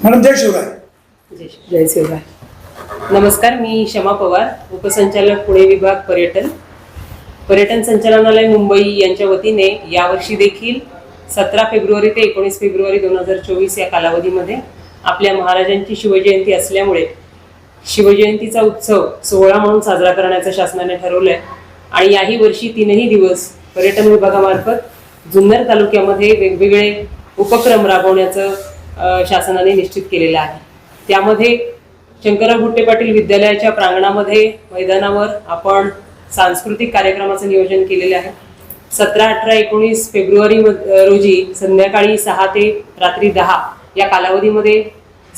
Madam जय शिवराय. जय शिवराय. नमस्कार मी शमा पवार उपसंचालक पुणे विभाग पर्यटन. पर्यटन संचालनालय मुंबई यांच्या वतीने यावर्षी देखील सतरा फेब्रुवारी ते एकोणीस फेब्रुवारी दोन हजार चोवीस या कालावधीमध्ये आपल्या महाराजांची शिवजयंती असल्यामुळे शिवजयंतीचा उत्सव सोहळा म्हणून साजरा करण्याचं शासनाने ठरवलं आहे आणि याही वर्षी तीनही दिवस पर्यटन विभागामार्फत जुन्नर तालुक्यामध्ये वेगवेगळे उपक्रम राबवण्याचं शासनाने निश्चित केलेलं आहे. त्यामध्ये शंकरराव गुट्टे पाटील विद्यालयाच्या प्रांगणामध्ये मैदानावर आपण सांस्कृतिक कार्यक्रमाचं नियोजन केलेलं आहे. सतरा अठरा एकोणीस फेब्रुवारी मध- रोजी संध्याकाळी सहा ते रात्री दहा या कालावधीमध्ये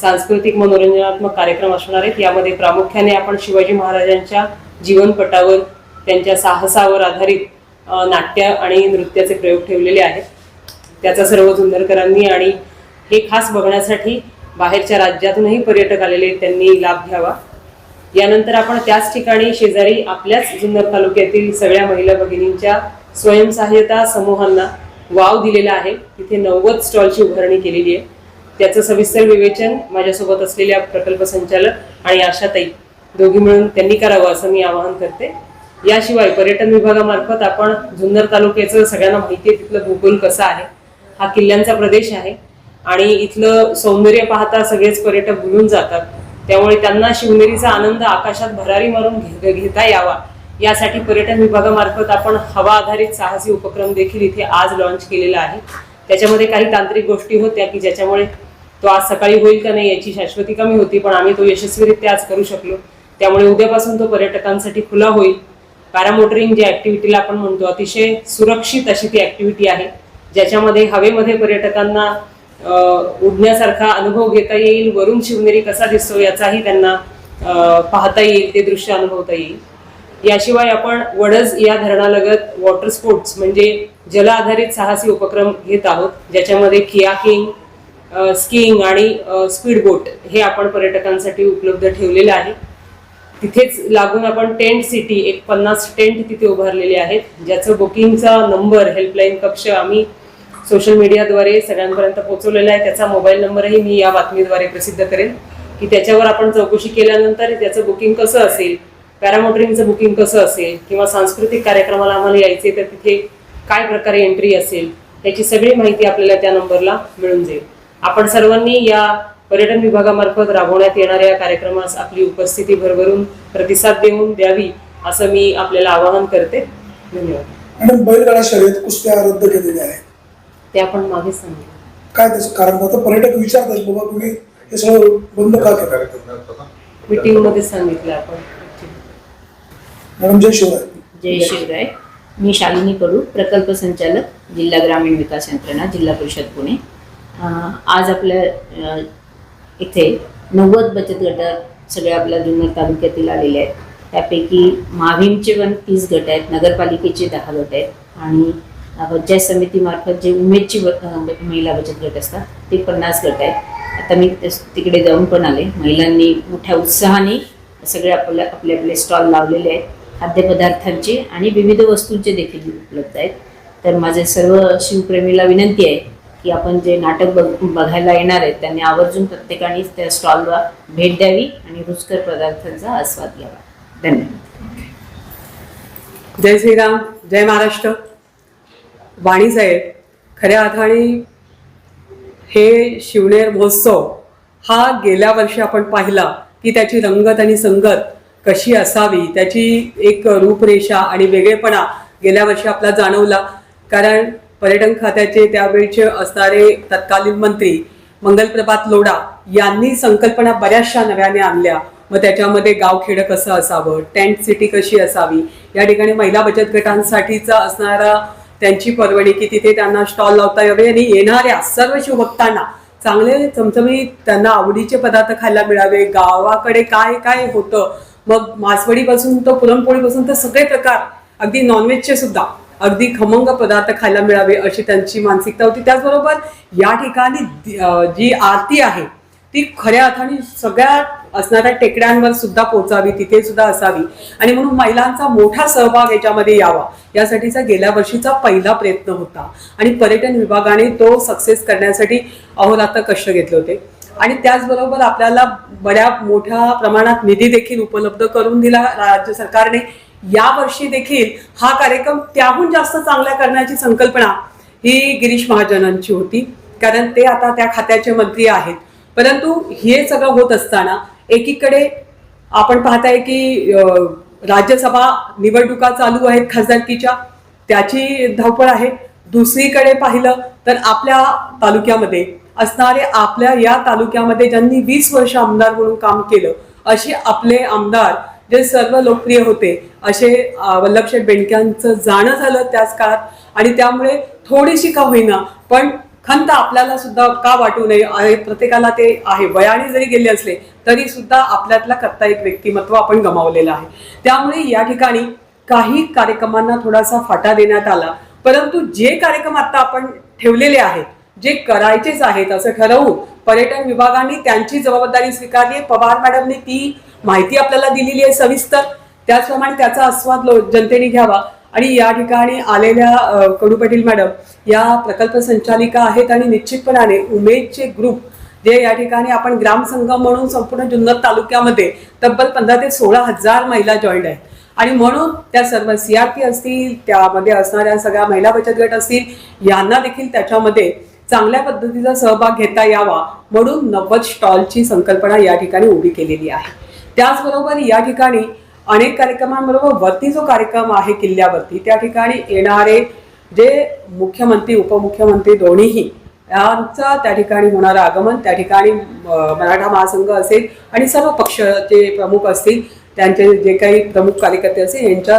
सांस्कृतिक मनोरंजनात्मक कार्यक्रम असणार आहेत. यामध्ये प्रामुख्याने आपण शिवाजी महाराजांच्या जीवनपटावर त्यांच्या साहसावर आधारित नाट्य आणि नृत्याचे प्रयोग ठेवलेले आहेत. त्याचा सर्व सुंदरकरांनी आणि हे खास बघण्यासाठी बाहेरच्या राज्यातूनही पर्यटक आलेले त्यांनी लाभ घ्यावा. यानंतर आपण त्याच ठिकाणी शेजारी आपल्याच जुन्नर तालुक्यातील सगळ्या महिला भगिनींच्या स्वयंसहाय्यता समूहांना वाव दिलेला आहे. तिथे नव्वद स्टॉलची उभारणी केलेली आहे. त्याचं सविस्तर विवेचन माझ्यासोबत असलेल्या प्रकल्प संचालक आणि आशाताई दोघी मिळून त्यांनी करावं असं मी आवाहन करते. याशिवाय पर्यटन विभागामार्फत आपण जुन्नर तालुक्याचं सगळ्यांना माहिती आहे तिथलं भूगोल कसं आहे हा किल्ल्यांचा प्रदेश आहे. आणि इथलं सौंदर्य पाहता सगळेच पर्यटक भुलून जातात. त्यामुळे त्यांना शिवनेरीचा आनंद आकाशात भरारी मारून घे- घेता यावा. यासाठी पर्यटन विभागामार्फत आपण हवा आधारित साहसी उपक्रम देखील इथे आज लॉन्च केलेला आहे. त्याच्यामध्ये काही तांत्रिक गोष्टी होत्या की ज्याच्यामुळे तो आज सकाळी होईल का नाही याची शाश्वती कमी होती पण आम्ही तो यशस्वीरित्या आज करू शकलो. त्यामुळे उद्यापासून तो पर्यटकांसाठी खुला होईल. पॅरामोटरिंग ज्या ऍक्टिव्हिटीला आपण म्हणतो अतिशय सुरक्षित अशी ती ऍक्टिव्हिटी आहे ज्याच्यामध्ये हवेमध्ये पर्यटकांना उडण्यासारखा अनुभव घेता येईल वरून शिवनेरी कसा दिसतो याचाही त्यांना पाहता येईल ते दृश्य अनुभवता येईल. याशिवाय आपण वडज या धरणालगत वॉटर स्पोर्ट्स म्हणजे जल आधारित साहसी उपक्रम घेत आहोत ज्याच्यामध्ये कियाकिंग स्कीइंग आणि स्पीड बोट हे आपण पर्यटकांसाठी उपलब्ध ठेवलेलं आहे. तिथेच लागून आपण टेंट सिटी एक पन्नास टेंट तिथे उभारलेले आहेत ज्याचं बुकिंगचा नंबर हेल्पलाईन कक्ष आम्ही सोशल मीडियाद्वारे सगळ्यांपर्यंत पोहोचवलेला आहे. त्याचा मोबाईल नंबरही मी या बातमीद्वारे प्रसिद्ध करेन. की त्याच्यावर आपण चौकशी केल्यानंतर त्याचं बुकिंग कसं असेल पॅरामोटरिंगचं बुकिंग कसं असेल किंवा सांस्कृतिक कार्यक्रमाला आम्हाला यायचे तर तिथे काय प्रकारे एंट्री असेल त्याची सगळी माहिती आपल्याला त्या नंबरला मिळून जाईल. आपण सर्वांनी या पर्यटन विभागामार्फत राबवण्यात येणाऱ्या कार्यक्रमास आपली उपस्थिती भरभरून प्रतिसाद देऊन द्यावी असं मी आपल्याला आवाहन करते. धन्यवाद. मॅडम बैलगाडा शर्यत कुस्त्या रद्द केलेल्या आहेत. ते आपण मागे सांगितलं काय त्याचं कारण आता पर्यटक विचारतात बाबा तुम्ही हे सगळं बंद का केलं? मीटिंगमध्ये सांगितलं आपण. मॅडम जय शिवराय. जय शिवराय. मी शालिनी कडू प्रकल्प संचालक जिल्हा ग्रामीण विकास यंत्रणा जिल्हा परिषद पुणे. अं, आज आपल्या अं, इथे नव्वद बचत गट सगळ्या आपल्या जुन्नर तालुक्यातील आलेले आहेत. त्यापैकी माविमचे पण तीस गट आहेत नगरपालिकेचे दहा गट आहेत आणि पंचायत समितीमार्फत जे उमेदची महिला बचत गट असतात ते पन्नास गट आहेत. आता मी तस- तिकडे जाऊन पण आले. महिलांनी मोठ्या उत्साहाने सगळे आपल्या आपले आपले स्टॉल लावलेले आहेत. खाद्यपदार्थांचे आणि विविध वस्तूंचे देखील उपलब्ध आहेत. तर माझे सर्व शिवप्रेमीला विनंती आहे की आपण जे नाटक बघ बघायला येणार आहेत त्यांनी आवर्जून प्रत्येकाने त्या स्टॉलला भेट द्यावी आणि रुचकर पदार्थांचा आस्वाद घ्यावा. धन्यवाद. जय श्रीराम. जय महाराष्ट्र. वाणी साहेब खऱ्या अर्थाने हे शिवनेर महोत्सव हा गेल्या वर्षी आपण पाहिला की त्याची रंगत आणि संगत कशी असावी त्याची एक रूपरेषा आणि वेगळेपणा गेल्या वर्षी आपला जाणवला. कारण पर्यटन खात्याचे त्यावेळचे असणारे तत्कालीन मंत्री मंगलप्रभात लोढा यांनी संकल्पना बऱ्याचशा नव्याने आणल्या. मग त्याच्यामध्ये गावखेडं कसं असावं टेंट सिटी कशी असावी या ठिकाणी महिला बचत गटांसाठीचा असणारा त्यांची परवणी की तिथे त्यांना स्टॉल लावता यावे आणि येणाऱ्या सर्व शिवभक्तांना चांगले चमचमीत त्यांना आवडीचे पदार्थ खायला मिळावे. गावाकडे काय काय होतं? मग मासवडीपासून तर पुरणपोळीपासून तर सगळे प्रकार अगदी नॉनव्हेजचे सुद्धा अगदी खमंग पदार्थ खायला मिळावे अशी त्यांची मानसिकता होती. त्याचबरोबर या ठिकाणी जी आरती आहे ती खऱ्या अर्थाने सगळ्या असणाऱ्या टेकड्यांवर सुद्धा पोचावी तिथे सुद्धा असावी. आणि म्हणून महिलांचा मोठा सहभाग याच्यामध्ये यावा. यासाठीचा गेल्या वर्षीचा पहिला प्रयत्न होता. आणि पर्यटन विभागाने तो सक्सेस करण्यासाठी अहोरात्र कष्ट घेतले होते. आणि त्याचबरोबर आपल्याला बऱ्या मोठ्या प्रमाणात निधी देखील उपलब्ध करून दिला राज्य सरकारने. यावर्षी देखील हा कार्यक्रम त्याहून जास्त चांगला करण्याची संकल्पना ही गिरीश महाजनांची होती. कारण ते आता त्या खात्याचे मंत्री आहेत. परंतु हे सगळं होत असताना एकीकडे आपण पाहताय की राज्यसभा निवडणुका चालू आहेत खासदारकीच्या त्याची धावपळ आहे. दुसरीकडे पाहिलं तर आपल्या तालुक्यामध्ये असणारे आपल्या या तालुक्यामध्ये ज्यांनी वीस वर्ष आमदार म्हणून काम केलं असे आपले आमदार जे सर्व लोकप्रिय होते असे अं, वल्लभशेठ बेंडक्यांचं जाणं झालं त्याच काळात. आणि त्यामुळे थोडीशी का होईना पण खंत आपल्याला सुद्धा का वाटू नये आहे? प्रत्येकाला ते आहे. वयाने जरी गेले असले तरी सुद्धा आपल्यातला करता एक व्यक्तिमत्व आपण गमावलेलं आहे. त्यामुळे या ठिकाणी काही कार्यक्रमांना थोडासा फाटा देण्यात आला. परंतु जे कार्यक्रम आता आपण ठेवलेले आहेत जे करायचेच आहेत असं ठरवून पर्यटन विभागाने त्यांची जबाबदारी स्वीकारली आहे. पवार मॅडमने ती माहिती आपल्याला दिलेली आहे सविस्तर. त्याचप्रमाणे त्याचा आस्वाद लो- जनतेने घ्यावा. आणि या ठिकाणी आलेल्या कडू पाटील मॅडम या प्रकल्प संचालिका आहेत आणि निश्चितपणाने उमेदचे ग्रुप जे या ठिकाणी आपण ग्रामसंघम म्हणून संपूर्ण जुन्नर तालुक्यामध्ये तब्बल पंधरा ते सोळा हजार महिला जॉईंट आहेत. आणि म्हणून त्या सर्व सी आर पी असतील त्यामध्ये असणाऱ्या सगळ्या महिला बचत गट असतील यांना देखील त्याच्यामध्ये चांगल्या पद्धतीचा सहभाग घेता यावा म्हणून नव्वद स्टॉलची संकल्पना या ठिकाणी उभी केलेली आहे. त्याचबरोबर या ठिकाणी अनेक कार्यक्रमांबरोबर वरती जो कार्यक्रम आहे किल्ल्यावरती त्या ठिकाणी येणारे जे मुख्यमंत्री उपमुख्यमंत्री दोन्हीही यांचा त्या ठिकाणी होणारं आगमन त्या ठिकाणी मराठा महासंघ असेल आणि सर्व पक्षाचे प्रमुख असतील त्यांचे जे काही प्रमुख कार्यकर्ते असतील यांच्या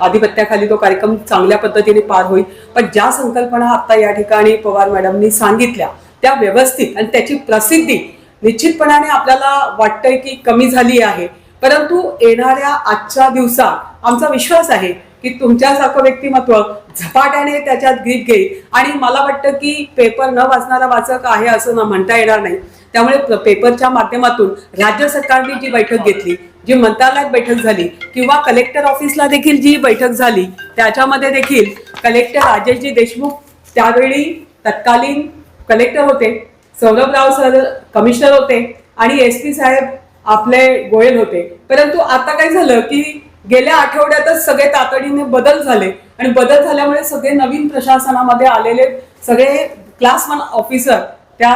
आधिपत्याखाली तो कार्यक्रम चांगल्या पद्धतीने पार होईल. पण ज्या संकल्पना आता या ठिकाणी पवार मॅडमनी सांगितल्या त्या व्यवस्थित आणि त्याची प्रसिद्धी निश्चितपणाने आपल्याला वाटतंय की कमी झाली आहे. परंतु येणाऱ्या आजच्या दिवसात आमचा विश्वास आहे की तुमच्यासारखं व्यक्तिमत्व झपाट्याने त्याच्यात ग्रीप घेईल. आणि मला वाटतं की पेपर न वाचणारा वाचक आहे असं न म्हणता येणार नाही. त्यामुळे पेपरच्या माध्यमातून राज्य सरकारने जी बैठक घेतली जी मंत्रालयात बैठक झाली किंवा कलेक्टर ऑफिसला देखील जी बैठक झाली त्याच्यामध्ये देखील कलेक्टर राजेशजी देशमुख त्यावेळी तत्कालीन कलेक्टर होते. सौरभराव सर कमिशनर होते. आणि एस पी साहेब आपले गोयल होते. परंतु आता काय झालं की गेल्या आठवड्यातच सगळे तातडीने बदल झाले. आणि बदल झाल्यामुळे सगळे नवीन प्रशासनामध्ये आलेले सगळे क्लास वन ऑफिसर त्या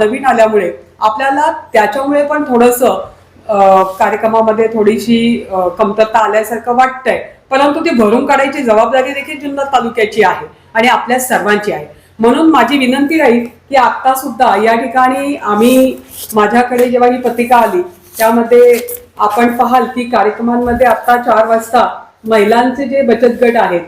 नवीन आल्यामुळे आपल्याला त्याच्यामुळे पण थोडंसं कार्यक्रमामध्ये थोडीशी कमतरता आल्यासारखं वाटतंय. परंतु ती भरून काढायची जबाबदारी देखील जिल्हा तालुक्याची आहे आणि आपल्या सर्वांची आहे. म्हणून माझी विनंती राहील की आता सुद्धा या ठिकाणी आम्ही माझ्याकडे जेव्हा ही पत्रिका आली त्यामध्ये आपण पाहाल की कार्यक्रमांमध्ये आता चार वाजता महिलांचे जे बचत गट आहेत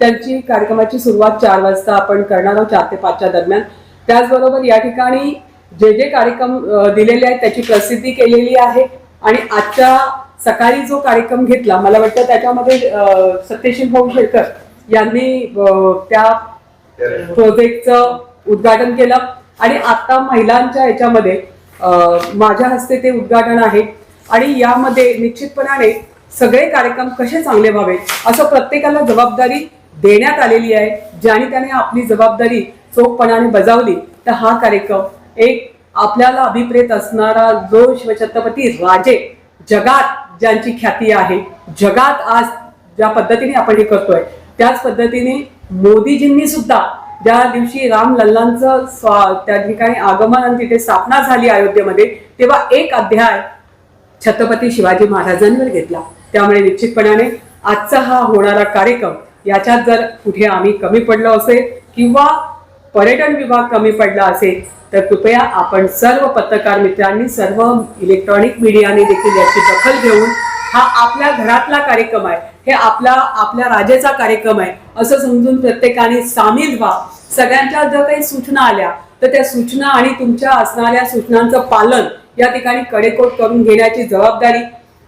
त्यांची कार्यक्रमाची सुरुवात चार वाजता आपण करणार आहोत चार ते पाचच्या दरम्यान. त्याचबरोबर या ठिकाणी जे जे कार्यक्रम दिलेले आहेत त्याची प्रसिद्धी केलेली आहे. आणि आजच्या सकाळी जो कार्यक्रम घेतला मला वाटतं त्याच्यामध्ये सत्यशील भाऊ शेळकर यांनी त्या प्रोजेक्टचं उद्घाटन केलं. आणि आता महिलांच्या ह्याच्यामध्ये माझ्या हस्ते ते उद्घाटन आहे. आणि यामध्ये निश्चितपणाने सगळे कार्यक्रम कसे चांगले व्हावे असं प्रत्येकाला जबाबदारी देण्यात आलेली आहे. ज्याने त्याने आपली जबाबदारी चोखपणाने बजावली तर हा कार्यक्रम एक आपल्याला अभिप्रेत असणारा जो शिवछत्रपती राजे जगात ज्यांची ख्याती आहे जगात आज ज्या पद्धतीने आपण हे करतोय त्याच पद्धतीने मोदीजींनी सुद्धा ज्या दिवशी राम लल्लांचं स्वा- त्या ठिकाणी आगमन आणि तिथे स्थापना झाली अयोध्येमध्ये तेव्हा एक अध्याय छत्रपती शिवाजी महाराजांवर घेतला. त्यामुळे निश्चितपणाने आजचा हा होणारा कार्यक्रम याच्यात जर कुठे आम्ही कमी पडलो असेल किंवा पर्यटन विभाग कमी पडला असेल तर कृपया आपण सर्व पत्रकार मित्रांनी सर्व इलेक्ट्रॉनिक मीडियाने देखील याची दखल घेऊन हा आपल्या घरातला कार्यक्रम आहे. हे आपला आपल्या राजेचा कार्यक्रम आहे. असं समजून प्रत्येकाने सामील व्हा. सगळ्यांच्या जर काही सूचना आल्या तर त्या सूचना आणि तुमच्या असणाऱ्या सूचनांचं पालन या ठिकाणी कडेकोट करून घेण्याची जबाबदारी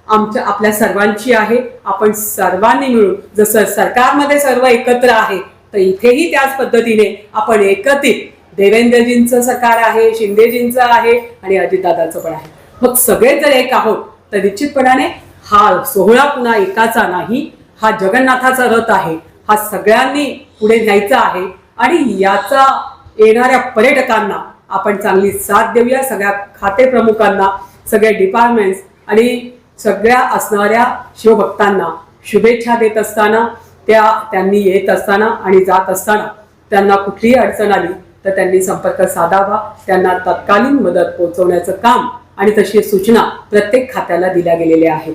आमच्या आपल्या सर्वांची आहे. आपण सर्वांनी मिळून जसं सरकारमध्ये सर्व एकत्र आहे तर इथेही त्याच पद्धतीने आपण एकत्रित देवेंद्रजींचं सरकार आहे शिंदेजींचं आहे आणि अजितदादांचं पण आहे. मग सगळे जर एक आहोत तर निश्चितपणाने हा सोहळा पुन्हा एकाचा नाही हा जगन्नाथाचा रथ आहे. हा सगळ्यांनी पुढे न्यायचा आहे आणि याचा येणाऱ्या पर्यटकांना आपण चांगली साथ देऊया. सगळ्या खाते प्रमुखांना सगळ्या डिपार्टमेंट्स आणि सगळ्या असणाऱ्या शिवभक्तांना शुभेच्छा देत असताना त्या त्यांनी येत असताना आणि जात असताना त्यांना कुठलीही अडचण आली तर त्यांनी संपर्क साधावा. त्यांना तत्कालीन मदत पोहोचवण्याचं काम आणि तशी सूचना प्रत्येक खात्याला दिल्या गेलेल्या आहेत.